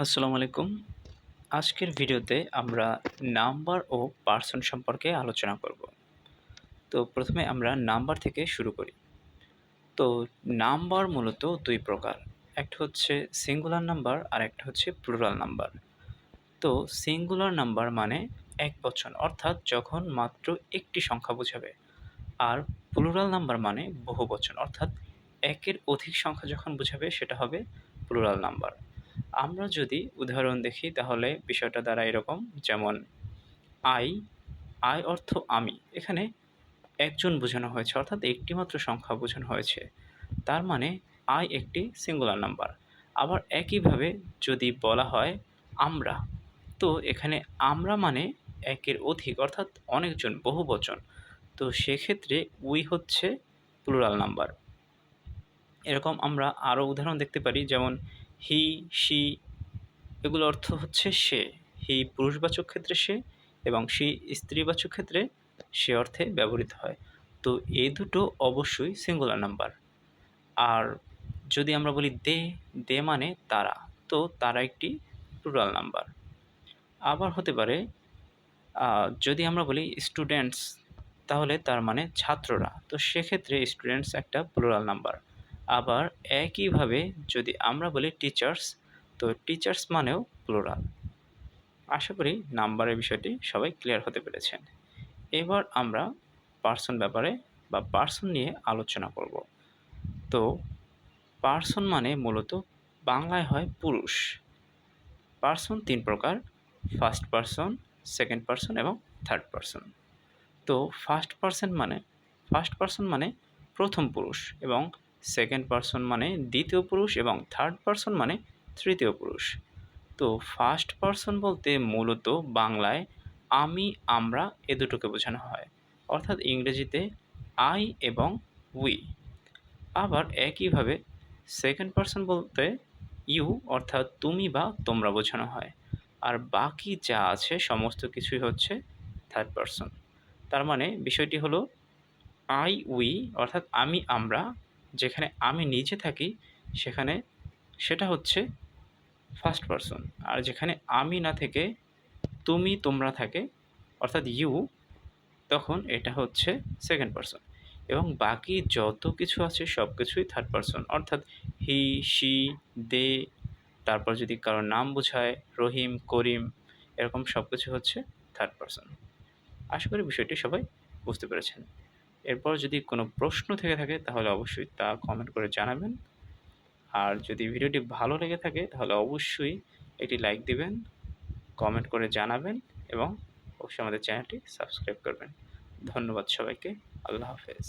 আসসালামু আলাইকুম। আজকের ভিডিওতে আমরা নাম্বার ও পার্সন সম্পর্কে আলোচনা করব। তো প্রথমে আমরা নাম্বার থেকে শুরু করি। তো নাম্বার মূলত দুই প্রকার। একটা হচ্ছে সিঙ্গুলার নাম্বার আর একটা হচ্ছে প্লুরাল নাম্বার। তো সিঙ্গুলার নাম্বার মানে এক বচন, অর্থাৎ যখন মাত্র একটি সংখ্যা বোঝাবে। আর প্লুরাল নাম্বার মানে বহু বচন, অর্থাৎ একের অধিক সংখ্যা যখন বোঝাবে, সেটা হবে প্লুরাল নাম্বার। আমরা যদি উদাহরণ দেখি, তাহলে বিষয়টা দ্বারা এরকম। যেমন, আই আই অর্থ আমি এখানে একজন বোঝানো হয়েছে, অর্থাৎ একটি মাত্র সংখ্যা বোঝানো হয়েছে। তার মানে আই একটি সিঙ্গুলার নাম্বার। আবার একইভাবে যদি বলা হয়, আমরা তো এখানে আমরা মানে একের অধিক, অর্থাৎ অনেকজন, বহু বচন। তো সেক্ষেত্রে উই হচ্ছে প্লুরাল নাম্বার। এরকম আমরা আরও উদাহরণ দেখতে পারি, যেমন হি সি এগুলো অর্থ হচ্ছে সে। হি পুরুষবাচক ক্ষেত্রে সে এবং সি স্ত্রীবাচক ক্ষেত্রে সে অর্থে ব্যবহৃত হয়। তো এই দুটো অবশ্যই সিঙ্গুলার নাম্বার আর যদি আমরা বলি দে দে মানে তারা, তো তারা একটি প্লুরাল নাম্বার আবার হতে পারে যদি আমরা বলি স্টুডেন্টস তাহলে তার মানে ছাত্ররা। তো সেক্ষেত্রে স্টুডেন্টস একটা প্লুরাল নাম্বার আবার একইভাবে যদি আমরা বলি টিচার্স তো টিচার্স মানেও প্লোরাল আশা করি নাম্বারের বিষয়টি সবাই ক্লিয়ার হতে পেরেছেন। এবার আমরা পার্সন ব্যাপারে বা পার্সন নিয়ে আলোচনা করব। তো পার্সন মানে মূলত বাংলায় হয় পুরুষ। পার্সন তিন প্রকার ফার্স্ট পার্সন সেকেন্ড পার্সন এবং থার্ড পার্সন তো ফার্স্ট পার্সন মানে ফার্স্ট পার্সন মানে প্রথম পুরুষ এবং সেকেন্ড পার্সন মানে দ্বিতীয় পুরুষ এবং থার্ড পার্সন মানে তৃতীয় পুরুষ। তো ফার্স্ট পার্সন বলতে মূলত বাংলায় আমি, আমরা এ দুটোকে বোঝানো হয়। অর্থাৎ ইংরেজিতে আই এবং উই আবার একইভাবে সেকেন্ড পার্সন বলতে ইউ অর্থাৎ তুমি বা তোমরা বোঝানো হয়। আর বাকি যা আছে, সমস্ত কিছুই হচ্ছে থার্ড পার্সন তার মানে বিষয়টি হলো আই উই অর্থাৎ আমি, আমরা যেখানে আমি নিজে থাকি, সেখানে সেটা হচ্ছে ফার্স্ট পারসন আর যেখানে আমি না থেকে তুমি তোমরা থাকে, অর্থাৎ ইউ তখন এটা হচ্ছে সেকেন্ড পারসন এবং বাকি যত কিছু আছে, সব কিছুই থার্ড পারসন অর্থাৎ হি সি দে তারপর যদি কারোর নাম বোঝায়, রহিম, করিম, এরকম সব কিছু হচ্ছে থার্ড পারসন আশা করি বিষয়টি সবাই বুঝতে পেরেছেন। এরপর যদি কোনো প্রশ্ন থেকে থাকে, তাহলে অবশ্যই তা কমেন্ট করে জানাবেন। আর যদি ভিডিওটি ভালো লেগে থাকে, তাহলে অবশ্যই এটি লাইক দিবেন কমেন্ট করে জানাবেন এবং অবশ্যই আমাদের চ্যানেলটি সাবস্ক্রাইব করবেন। ধন্যবাদ সবাইকে। আল্লাহ হাফেজ।